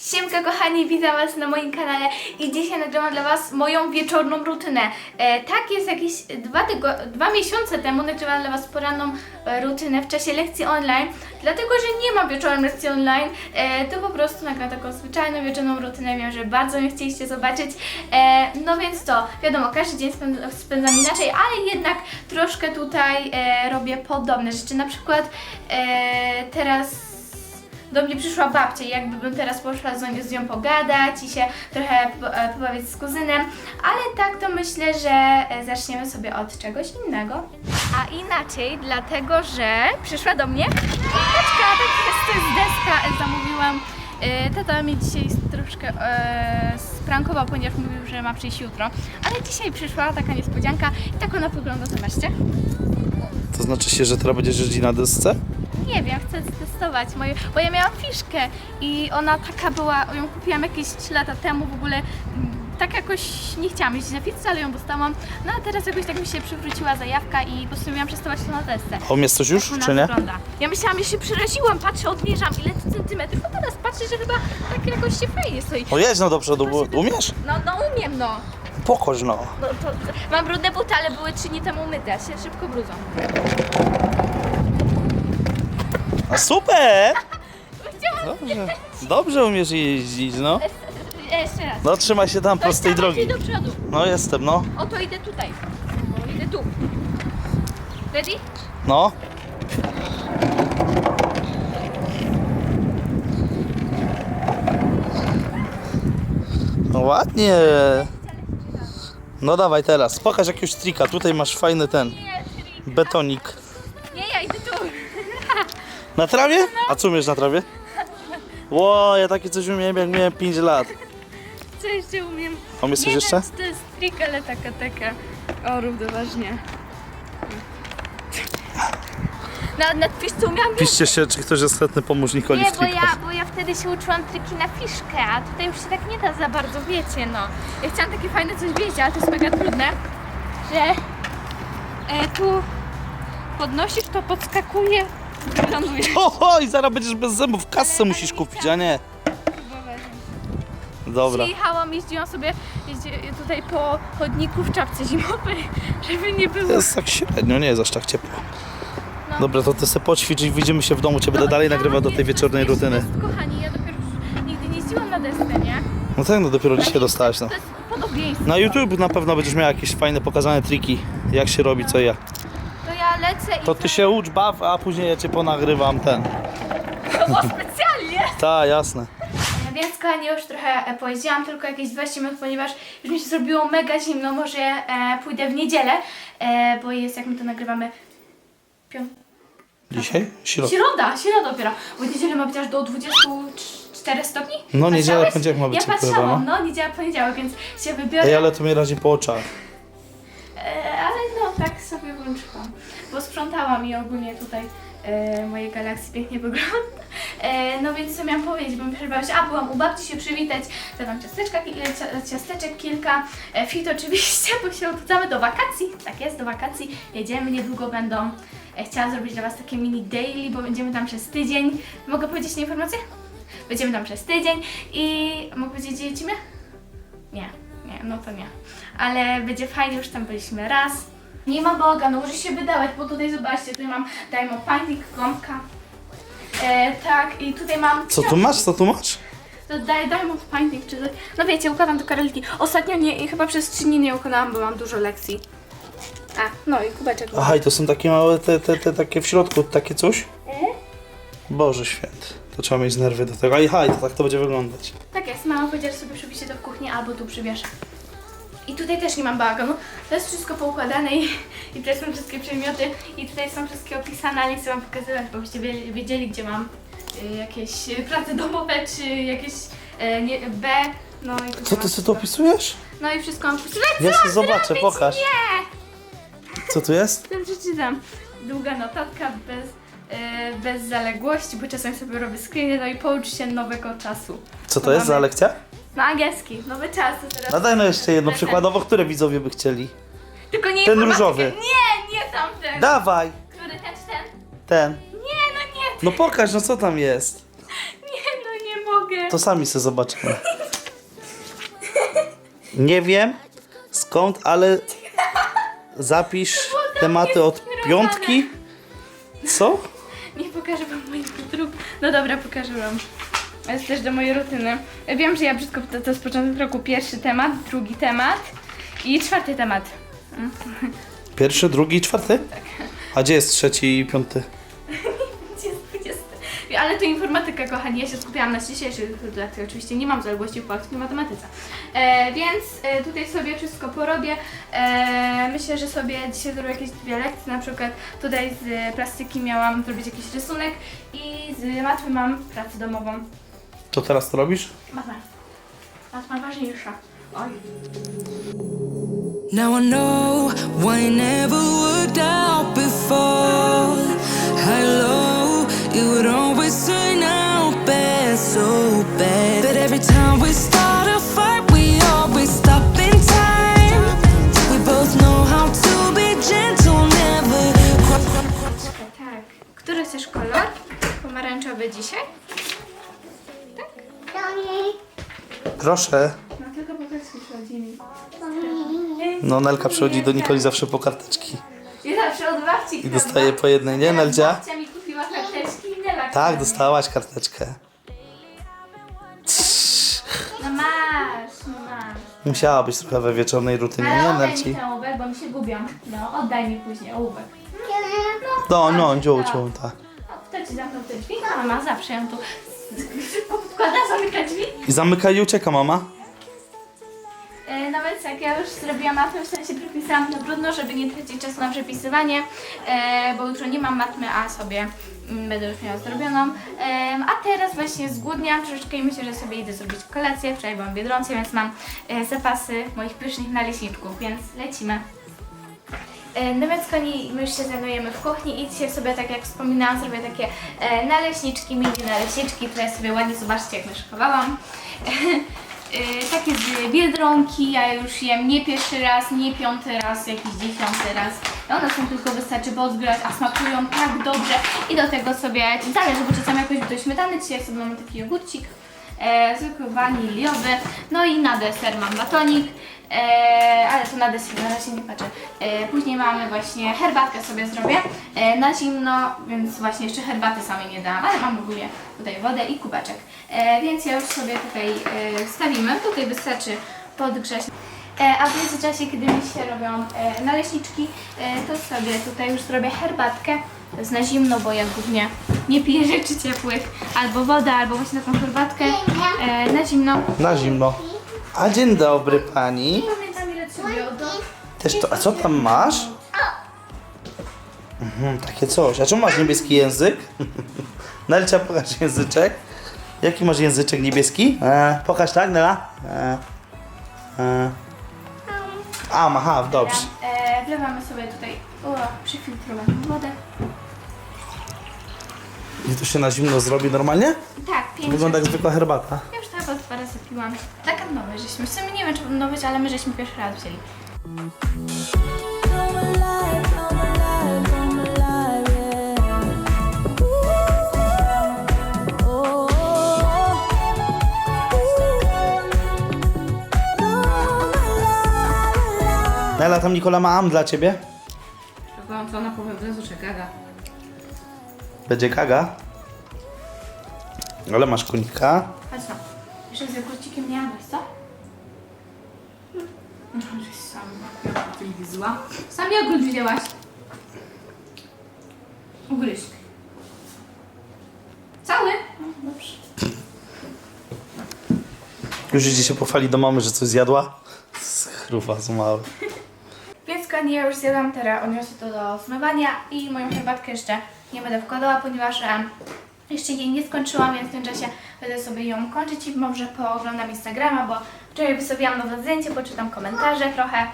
Siemka kochani, witam was na moim kanale i dzisiaj nagrywam dla was moją wieczorną rutynę. E, tak jest jakieś dwa, dwa miesiące temu nagrywałam dla was poranną e, rutynę w czasie lekcji online, dlatego że nie mam wieczorem lekcji online, e, to po prostu nagram taką zwyczajną wieczorną rutynę, wiem, że bardzo mnie chcieliście zobaczyć. E, no więc to, wiadomo, każdy dzień spęd- spędzam inaczej, ale jednak troszkę tutaj e, robię podobne rzeczy, na przykład e, teraz do mnie przyszła babcia i jakbym teraz poszła z nią, z nią pogadać i się trochę e, pobawić z kuzynem, ale tak to myślę, że e, zaczniemy sobie od czegoś innego. A inaczej, dlatego że przyszła do mnie teczka, tak jest, to jest deska, zamówiłam. E, Tata mnie dzisiaj troszkę e, sprankował, ponieważ mówił, że ma przyjść jutro, ale dzisiaj przyszła taka niespodzianka i tak ona wygląda, zobaczcie. To znaczy się, że teraz będziesz jeździć na desce? Nie wiem, chcę testować moje, bo ja miałam fiszkę i ona taka była, ją kupiłam jakieś 3 lata temu w ogóle. mm, Tak jakoś nie chciałam jeździć na fiszce, ale ją dostałam. No a teraz jakoś tak mi się przywróciła zajawka i postanowiłam testować to na testy. A umiesz coś już, Ona czy nie? wygląda. Ja myślałam, że się przeraziłam, patrzę, odmierzam ile to centymetrów, a teraz patrzę, że chyba tak jakoś się fajnie stoi. O jedź no do przodu, bo umiesz? No, no umiem no. Pokoż no. no to, mam brudne buty, ale były 3 dni temu umyte, się szybko brudzą. A super! Dobrze. Dobrze umiesz jeździć, no. jeszcze raz. No trzymaj się tam prostej drogi. do przodu. No jestem, no. Oto idę tutaj. Idę tu. Ready? No. No ładnie. No dawaj teraz, pokaż jakiegoś trika. Tutaj masz fajny ten Nie, czyli... betonik. Nie, ja idę tu. Na trawie? A co umiesz na trawie? Ło, ja takie coś umiałem jak miałem 5 lat. Co jeszcze umiem? A umiesz coś nie jeszcze? wiem, czy to jest trik, ale taka, taka. O, równoważnie. Na, nadpisz, co umiałam Piszcie się, czy ktoś jest chętny pomóc Nikoli Nie, w bo ja, trikach. bo ja wtedy się uczyłam triki na fiszkę, a tutaj już się tak nie da za bardzo, wiecie, no. Ja chciałam takie fajne coś wiedzieć, ale to jest mega trudne, że e, tu podnosisz, to podskakuje, Oho, i zaraz będziesz bez zębów. Kasę musisz kupić, a nie. Dobra. Przyjechałam, jeździłam sobie jeździ, tutaj po chodniku w czapce zimowej, żeby nie było. Jest tak średnio, nie jest aż tak ciepło. No. Dobra, to ty sobie poćwicz i wyjdziemy się w domu. Cię będę dalej ja nagrywał do tej wieczornej rutyny. Kochani, ja dopiero nigdy nie jeździłam na desce, nie? No tak, no dopiero dzisiaj dostałaś, no. To jest podobieństwo. Na YouTube na pewno będziesz miał jakieś fajne pokazane triki, jak się robi, co i jak. Lecę i... To ty się ucz, baw, a później ja cię ponagrywam ten. O, specjalnie! Ta, jasne. Więc kochani, już trochę e, pojeździłam, tylko jakieś 20 minut, ponieważ już mi się zrobiło mega zimno, może e, pójdę w niedzielę, e, bo jest, jak my to nagrywamy, pią... Dzisiaj? Środa. Środa, środa dopiero, bo niedzielę ma być aż do 24 stopni. No, niedziela, Patrzałeś? poniedziałek ma być Ja chyba, patrzałam, no, niedziela, poniedziałek, więc się wybiorę. Ej, ale to mnie razi po oczach. E, ale no, tak sobie włączyłam. Bo sprzątałam i ogólnie tutaj e, moje galaksy pięknie wygląda. E, no więc co miałam powiedzieć, bo mi przerwałeś. A, byłam u babci się przywitać, dałam ciasteczka, e, cia- ciasteczek kilka, e, fit oczywiście, bo się odrzucamy do wakacji. Tak jest, do wakacji jedziemy, niedługo będą. E, chciałam zrobić dla Was takie mini daily, bo będziemy tam przez tydzień. Mogę powiedzieć tę informację? Będziemy tam przez tydzień i mogę powiedzieć, gdzie jedziemy? Nie, nie, no to nie. Ale będzie fajnie, już tam byliśmy raz. Nie ma bałaganu, może się wydawać, bo tutaj zobaczcie, tutaj mam Diamond Painting, gąbka. E, tak, i tutaj mam... Co tu masz? Co tu masz? To Di- Diamond Painting, czy coś. No wiecie, układam do karoliki. Ostatnio nie, chyba przez trzy dni nie układałam, bo mam dużo lekcji. A, no i kubeczek. Aha, i to są takie małe, te, te, te takie w środku, takie coś? E? Boże święty. To trzeba mieć nerwy do tego. A i haj, to tak to będzie wyglądać. Tak jest, mama powiedziała, że sobie przywieźcie to w kuchni albo tu przywieszę. I tutaj też nie mam bałaganu. To jest wszystko poukładane i, i tutaj są wszystkie przedmioty i tutaj są wszystkie opisane, ale nie chcę wam pokazywać, bo byście wie- wiedzieli, gdzie mam y, jakieś y, prace domowe, czy jakieś y, nie, B. No i Co mam ty sobie to wszystko. opisujesz? No i wszystko mam opisane. Ja sobie zobaczę, pokaż. Nie! Co tu jest? To przeczytam. Długa notatka bez, y, bez zaległości, bo czasem sobie robię screeny, no i poucz się nowego czasu. Co to jest za lekcja? No angielski, nowy czas. to teraz. No daj no jeszcze jedno Lecę. przykładowo, które widzowie by chcieli. Tylko nie Ten informatykę. różowy. Nie, nie tamten. Dawaj! Który ten czy ten? Ten. Nie, no nie, No pokaż, no co tam jest? nie, no nie mogę. To sami sobie zobaczymy. Nie wiem skąd, ale zapisz tematy od piątki. Co? Nie pokażę wam moich drób. No dobra, pokażę wam. Jest też do mojej rutyny. Wiem, że ja brzydko to, to jest początek roku. Pierwszy temat, drugi temat i czwarty temat. Pierwszy, drugi, czwarty? A gdzie jest trzeci i piąty? Jest 20? Ale to informatyka, kochani. Ja się skupiałam na dzisiejszych lekcjach. Oczywiście nie mam zaległości w polskiej matematyce. E, więc e, tutaj sobie wszystko porobię. E, myślę, że sobie dzisiaj zrobię jakieś dwie lekcje. Na przykład tutaj z plastyki miałam zrobić jakiś rysunek i z matmy mam pracę domową. To teraz to robisz? Ważniejsza. Oj. Now I know why it never worked out before. Hello, it would always turn out bad, so bad. But every time we start a fight, we always stop in time. We both know how to be gentle, never cry. Tak. Który chcesz kolor? Pomarańczowy dzisiaj? Proszę. No tylko po polsku przychodzi mi. No Nelka przychodzi do Nikoli zawsze po karteczki. I zawsze od babci I dostaje po jednej, nie Nelcia? Babcia mi kupiła karteczki i Nela Tak, dostałaś karteczkę. No masz, no masz. Musiała być trochę we wieczornej rutynie, Ale nie oddaj Nelci? mi ten ołówek, bo mi się gubią. No, oddaj mi później ołówek. No, no, dziu, dziu, tak. O, kto ci zamknął te drzwi? No, Mama zawsze ją tu podkłada, zamyka drzwi. I zamyka i ucieka mama. E, No więc jak ja już zrobiłam matmę, w sensie przepisałam na brudno, żeby nie tracić czasu na przepisywanie, e, bo jutro nie mam matmy, a sobie mm, będę już miała zrobioną. Em, a teraz właśnie zgłodniałam troszeczkę i myślę, że sobie idę zrobić kolację. Wczoraj byłam w Biedronce, więc mam e, zapasy moich pysznych naleśniczków, więc lecimy. E, No więc kochani, my już się znajdujemy w kuchni i dzisiaj sobie, tak jak wspominałam, zrobię takie e, naleśniczki, mini naleśniczki, które sobie ładnie zobaczcie jak naszykowałam. E, takie z Biedronki, ja już jem nie pierwszy raz, nie piąty raz, jakiś dziesiąty raz. One są tylko wystarczy pozbierać, a smakują tak dobrze i do tego sobie, zależy, bo czasami jakoś do śmietany, dzisiaj sobie mamy taki jogurcik e, zwykły waniliowy, no i na deser mam batonik, e, ale to na deser na razie nie patrzę. E, później mamy właśnie herbatkę sobie zrobię e, na zimno, więc właśnie jeszcze herbaty samej nie dałam, ale mam ogólnie tutaj wodę i kubeczek. E, więc ja już sobie tutaj e, stawimy, tutaj wystarczy podgrzać. E, A w międzyczasie, kiedy mi się robią e, naleśniczki, e, to sobie tutaj już zrobię herbatkę. To jest na zimno, bo ja głównie nie piję rzeczy ciepłych. Albo wodę, albo właśnie taką herbatkę e, na zimno. Na zimno. A dzień dobry pani. Nie pamiętam ile ci. Też to, a co tam masz? Mhm, takie coś. A czemu masz niebieski język? Nelcia, pokaż języczek. Jaki masz języczek niebieski? E, pokaż tak, Nela? E, e. A, aha, dobrze. E, wlewamy sobie tutaj o, przefiltrowaną wodę. I to się na zimno zrobi normalnie? Tak, pięknie. Wygląda jak zwykła herbata. Ja już tak od dwa razy piłam. Taka nowe żeśmy. W sumie nie wiem, czy nowe, ale my żeśmy pierwszy raz wzięli. Nela, tam Nikola ma am dla ciebie. Byłam to na połowę wlezu czekada. Będzie gaga. Ale masz konika. Chodź no. Jeszcze z jogurcikiem nie jadłeś, co? No, żeś sam jogurt zła. Sam jogurt wzięłaś. Ugryź. Cały? No, dobrze. Już idzie się pochwali do mamy, że coś zjadła. Schruwa z mały. Więc kochani, ja już zjadłam teraz, odniosę to do zmywania i moją herbatkę jeszcze nie będę wkładała, ponieważ e, jeszcze jej nie skończyłam, więc w tym czasie będę sobie ją kończyć i może pooglądam Instagrama, bo wczoraj wystawiłam nowe zdjęcie, poczytam komentarze trochę.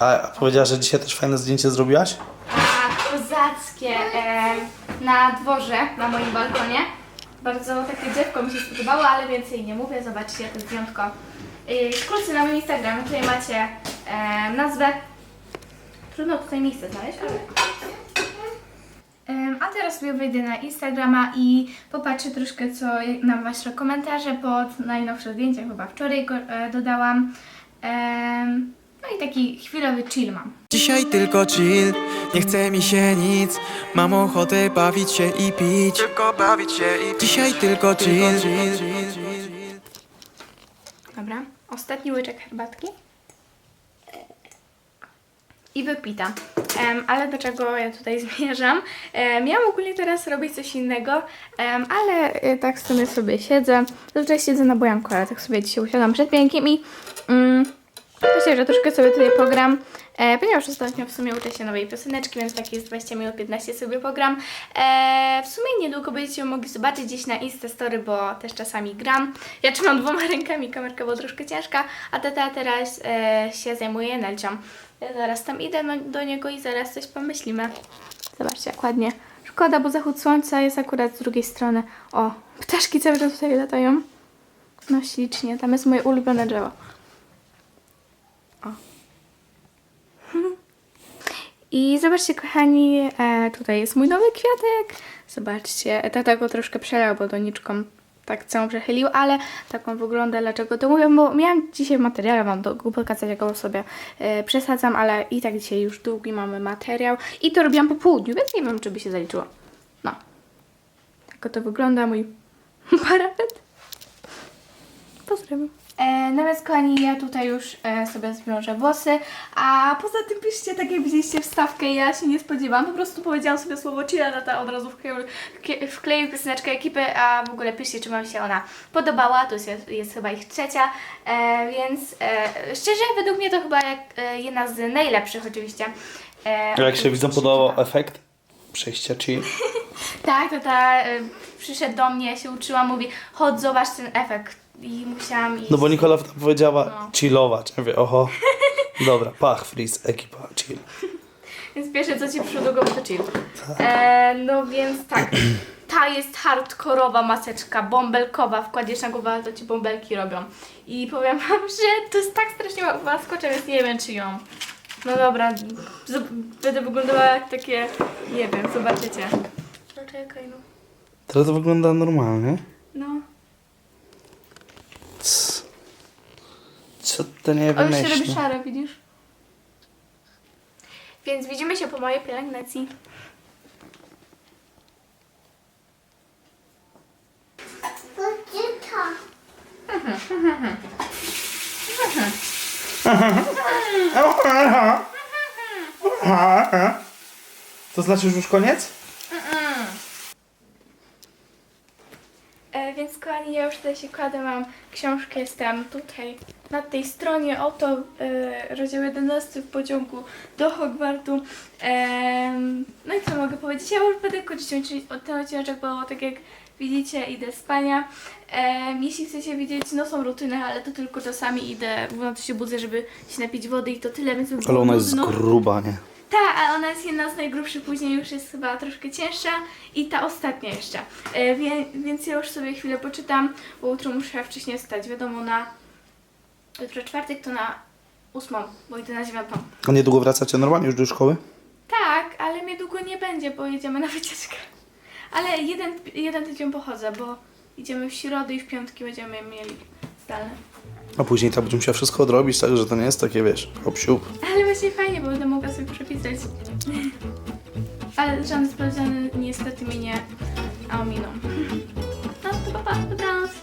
A powiedziała, że dzisiaj też fajne zdjęcie zrobiłaś? A kozackie e, na dworze, na moim balkonie. Bardzo takie drzewko mi się spodobało, ale więcej nie mówię. Zobaczcie to zdjątko. Wkrótce na moim Instagramie. Tutaj macie e, nazwę. Trudno tutaj miejsce znaleźć, ale... A teraz sobie wejdę na Instagrama i popatrzę troszkę, co na Wasze komentarze pod najnowsze zdjęcia, chyba wczoraj go e, dodałam. Em, no i taki chwilowy chill mam. Dzisiaj tylko chill, nie chce mi się nic Mam ochotę bawić się i pić Tylko bawić się i pić Dzisiaj tylko chill Dobra, ostatni łyczek herbatki. I wypita. Em, ale do czego ja tutaj zmierzam? E, miałam ogólnie teraz robić coś innego, em, ale e, tak w sumie sobie siedzę. Zazwyczaj siedzę na bojanku, ale tak sobie dzisiaj usiadłam przed piękiem i mm, myślę, że troszkę sobie tutaj pogram. E, ponieważ ostatnio w sumie uczę się nowej pioseneczki, więc tak jest 20 minut 15 sobie pogram. E, w sumie niedługo będziecie mogli zobaczyć gdzieś na Instastory, bo też czasami gram. Ja trzymam dwoma rękami, kamerka była troszkę ciężka, a tata teraz e, się zajmuje Nelcią. Ja zaraz tam idę no, do niego i zaraz coś pomyślimy. Zobaczcie, jak ładnie. Szkoda, bo zachód słońca jest akurat z drugiej strony. O, ptaszki cały czas tutaj latają. No ślicznie, tam jest moje ulubione drzewo. I zobaczcie, kochani, e, tutaj jest mój nowy kwiatek. Zobaczcie, tata go troszkę przelał, bo doniczką tak całą przechylił, ale tak on wygląda. Dlaczego to mówię? Bo miałam dzisiaj materiał, wam do pokazać, jak sobie e, przesadzam, ale i tak dzisiaj już długi mamy materiał. I to robiłam po południu, więc nie wiem, czy by się zaliczyło. No. Tak oto wygląda mój parapet. Pozdrawiam. E, no więc kochani, ja tutaj już e, sobie zwiążę włosy, a poza tym piszcie, tak jak widzieliście wstawkę, ja się nie spodziewałam, po prostu powiedziałam sobie słowo chilla, tata od razu wkleił, wkleił pioseneczkę ekipy, a w ogóle piszcie, czy Wam się ona podobała, to jest, jest chyba ich trzecia, e, więc e, szczerze, według mnie to chyba jak, e, jedna z najlepszych oczywiście. E, Jak się widzą podobał efekt przejścia chill? Tak, tata e, przyszedł do mnie, się uczyła, mówi, chodź zobacz ten efekt i musiałam iść. No bo Nikola powiedziała No. chillować. Ja mówię, oho. Dobra, pach, freeze, ekipa, chill. Więc pierwsze co ci przyszło do głowy to chill. E, no więc tak. Ta jest hardkorowa maseczka, bąbelkowa, wkładziesz na głowę, a to ci bąbelki robią. I powiem wam, że to jest tak strasznie łaskocze, więc nie wiem czy ją. No dobra, z- będę wyglądała jak takie, nie wiem, zobaczycie. No czekaj, no. Teraz to wygląda normalnie. No. Co to nie O, już się robi szare, widzisz? Więc widzimy się po mojej pielęgnacji. To znaczy że już koniec? E, więc kochani, ja już tutaj się kładę, mam książkę, jestem tutaj na tej stronie, oto e, rozdział 11 w pociągu do Hogwartu. Em, no i co mogę powiedzieć? Ja już będę kończyć ten- ten odcinek, bo tak jak widzicie idę spania. Em, jeśli chcecie wiedzieć, no są rutyny, ale to tylko czasami idę, w nocy się budzę, żeby się napić wody i to tyle, więc Ale ona jest nudno. gruba, nie? Tak, ale ona jest jedna z najgrubszych, później już jest chyba troszkę cięższa i ta ostatnia jeszcze. E, wie, więc ja już sobie chwilę poczytam, bo jutro muszę wcześniej wstać. Wiadomo, na jutro czwartek to na ósmą, bo idę na dziewiątą. A niedługo wracacie normalnie już do szkoły? Tak, ale mnie długo nie będzie, bo jedziemy na wycieczkę. Ale jeden, jeden tydzień pochodzę, bo idziemy w środę i w piątki będziemy mieli zdalne. A później tak będzie musiała wszystko odrobić, tak, że to nie jest takie, wiesz, hop siup. Ale właśnie fajnie, bo będę mogła sobie przepisać. Ale żaden sprawdziany niestety mnie nie ominął. No to pa, pa, pa.